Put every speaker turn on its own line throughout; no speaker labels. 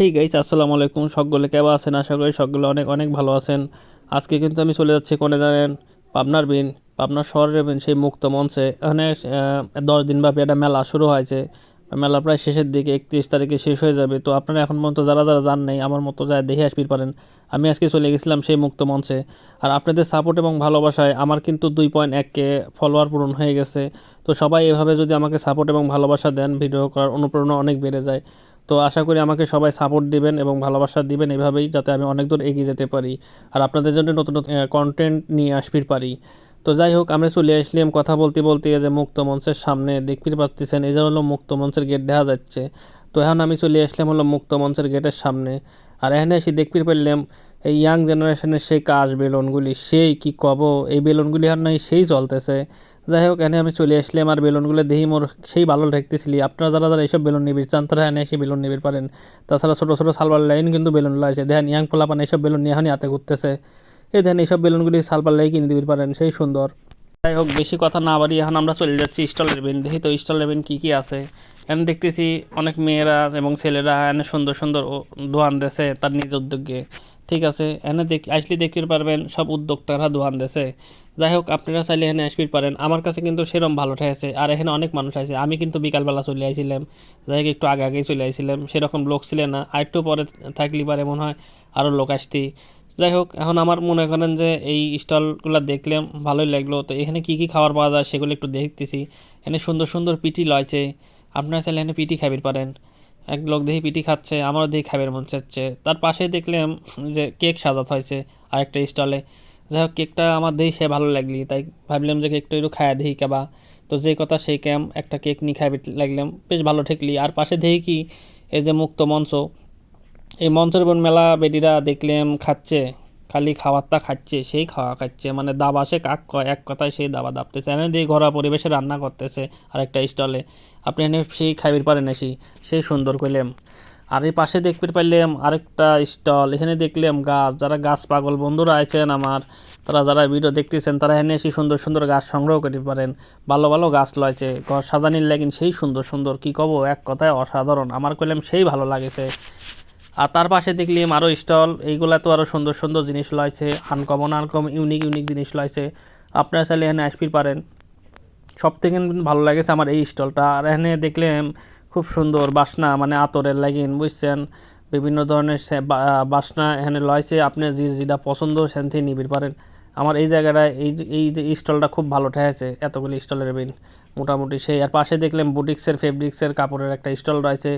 Hey guys আসসালামু আলাইকুম। সকলে কেমন আছেন? আশা করি সকলে অনেক অনেক ভালো আছেন। আজকে কিন্তু আমি চলে যাচ্ছি কোনে জানেন? পাবনার বিন, পাবনার শহরের বিন, সেই মুক্ত মঞ্চে। এখানে দশ দিন ব্যাপী একটা মেলা শুরু হয়েছে। মেলা প্রায় শেষের দিকে, একত্রিশ তারিখে শেষ হয়ে যাবে। তো আপনারা এখন পর্যন্ত যারা যারা জান নেই, আমার মতো যায় দেখে আসতে পারেন, আমি আজকে চলে গেছিলাম সেই মুক্ত মঞ্চে। আর আপনাদের সাপোর্ট এবং ভালোবাসায় আমার কিন্তু দুই পয়েন্ট এক কে ফলোয়ার পূরণ হয়ে গেছে। তো সবাই এভাবে যদি আমাকে সাপোর্ট এবং ভালোবাসা দেন ভিডিও করার অনুপ্রেরণা অনেক বেড়ে যায়। তো আশা করি আমাকে সবাই সাপোর্ট দিবেন এবং ভালোবাসা দিবেন এভাবেই যাতে আমি অনেক দূর এগিয়ে যেতে পারি আর আপনাদের জন্য নতুন নতুন কন্টেন্ট নিয়ে আসতে পারি। তো যাই হোক, আমরা চলে আসলাম কথা বলতে বলতে যে মুক্ত মঞ্চের সামনে দেখতে পাচ্ছেন এই যে হলো মুক্ত মঞ্চের গেট দেখা যাচ্ছে। তো এখন আমি চলে আসলাম হলো মুক্ত মঞ্চের গেটের সামনে। আর এখানে এসে দেখতে পারলাম এই ইয়াং জেনারেশনের সেই কাজ বেলুনগুলি, সেই কি কব, এই বেলুনগুলি আর নাই, সেই চলতেছে। যাই হোক এনে আমি চলে আসলাম আর বেলুনগুলো দেখি মোর সেই ভালো দেখতেছিলি। আপনারা যারা যারা এইসব বেলুন নিবির চান, তারা এনে এসে বেলুন নিবির পারেন। তাছাড়া ছোটো ছোটো সালবার লাইন কিন্তু বেলুন লাইছে দেখেন, ইয়াং পোলাপান এইসব বেলুন নিয়ে এখনই হাতে ঘুরতেছে। এই দেখেন, এইসব বেলুনগুলি সালবার লাই কিনে দিবির পারেন, সেই সুন্দর। যাই হোক, বেশি কথা না বাড়ি এখন আমরা চলে যাচ্ছি স্টলের বেন দেখি তো স্টলের বেন কী কী আছে। এখানে দেখতেছি অনেক মেয়েরা এবং ছেলেরা এনে সুন্দর সুন্দর দোয়ান দেছে তার নিজ উদ্যোগে। ঠিক আছে, এনে দেখ, আসলে দেখতে পারবেন, সব উদ্যোক্তারা দোয়ান দেছে যাই হোক আপনারা চাইলে এখানে আসবি পারেন। আমার কাছে কিন্তু সেরম ভালো ঠেকেছে আর এখানে অনেক মানুষ আছে। আমি কিন্তু বিকালবেলা চলে আইছিলাম যাই হোক একটু আগে আগেই চলে আইছিলাম। সেরকম লোক ছিল না, আর একটু পরে থাকলে পারে মনে হয় আরও লোক আসতি। যাই হোক এখন আমার মনে করেন যে এই স্টলগুলো দেখলাম, ভালোই লাগল। তো এখানে কি কি খাবার পাওয়া যায় সেগুলো একটু দেখতেছি। এখানে সুন্দর সুন্দর পিটি লয়ছে। আপনারা চাইলে এখানে পিটি খাবির পারেন। এক লোক দেখি পিটি খাচ্ছে, আমারও দেখি খাবার মন চাচ্ছে। তার পাশে দেখলাম যে কেক সাজাত হয়েছে আরেকটা স্টলে। যাই হোক, কেকটা আমার দেখি সে ভালো লাগলি, তাই ভাবলাম যে কেকটা একটু খায়া দেখি কেবা। তো যে কথা সেই ক্যাম একটা কেক নিয়ে খাই লাগলাম, বেশ ভালো ঠেকলি। আর পাশে দেখি কি, এই যে মুক্ত মঞ্চ, এই মঞ্চের বোন মেলা বেডিরা দেখলাম খাচ্ছে। খালি খাবারটা খাচ্ছে, সেই খাওয়া খাচ্ছে। মানে দাবা সে কাক কয়, এক কথায় সেই দাবা দাবতেছে এনে দিয়ে ঘরোয়া পরিবেশে রান্না করতেছে আরেকটা স্টলে আপনি এনে সেই খাইবির পারেন এসি সেই সুন্দর কইলাম। আর এই পাশে দেখতে পারলাম আরেকটা স্টল এখানে দেখলাম গাছ। যারা গাছ পাগল বন্ধুরা আছেন আমার, তারা যারা ভিডিও দেখতেছেন, তারা এনে এসে সুন্দর সুন্দর গাছ সংগ্রহ করতে পারেন। ভালো ভালো গাছ লয়েছে, ঘর সাজানির লাগিন সেই সুন্দর সুন্দর, কি কব? এক কথায় অসাধারণ। আমার কইলাম সেই ভালো লাগেছে। আর তার পাশে দেখলাম আরও স্টল, এইগুলা তো আরও সুন্দর সুন্দর জিনিস লয়েছে আনকমন, আনকম ইউনিক ইউনিক জিনিস লয়েছে আপনারা চাইলে এখানে আসতে পারেন। সব থেকে ভালো লাগেছে আমার এই স্টলটা। আর এখানে দেখলাম খুব সুন্দর বাসনা মানে আতরের লাগিন বুঝছেন? বিভিন্ন ধরনের বাসনা এখানে লয়েছে আপনি যে যেটা পছন্দ, সেখান থেকে নিবির পারেন। আমার এই জায়গাটায়, এই এই যে স্টলটা খুব ভালো ঠেকেছে, এতগুলি স্টলের বিন, মোটামুটি সেই। আর পাশে দেখলাম বুটিক্সের ফেব্রিক্সের কাপড়ের একটা স্টল রয়েছে।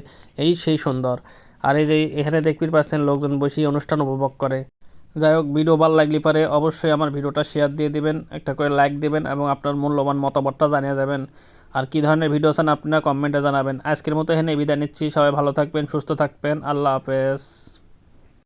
এই সেই সুন্দর। আর এই যে এখানে দেখবি পাচ্ছেন লোকজন বসে অনুষ্ঠান উপভোগ করে। যাই হোক, ভিডিও ভালো লাগলে পারে অবশ্যই আমার ভিডিওটা শেয়ার দিয়ে দিবেন, একটা করে লাইক দিবেন এবং আপনার মূল্যবান মতামতটা জানিয়ে যাবেন। আর কী ধরনের ভিডিও চান আপনারা কমেন্টে জানাবেন। আজকের মতো এখানে বিদায় নিচ্ছি। সবাই ভালো থাকবেন, সুস্থ থাকবেন। আল্লাহ হাফেজ।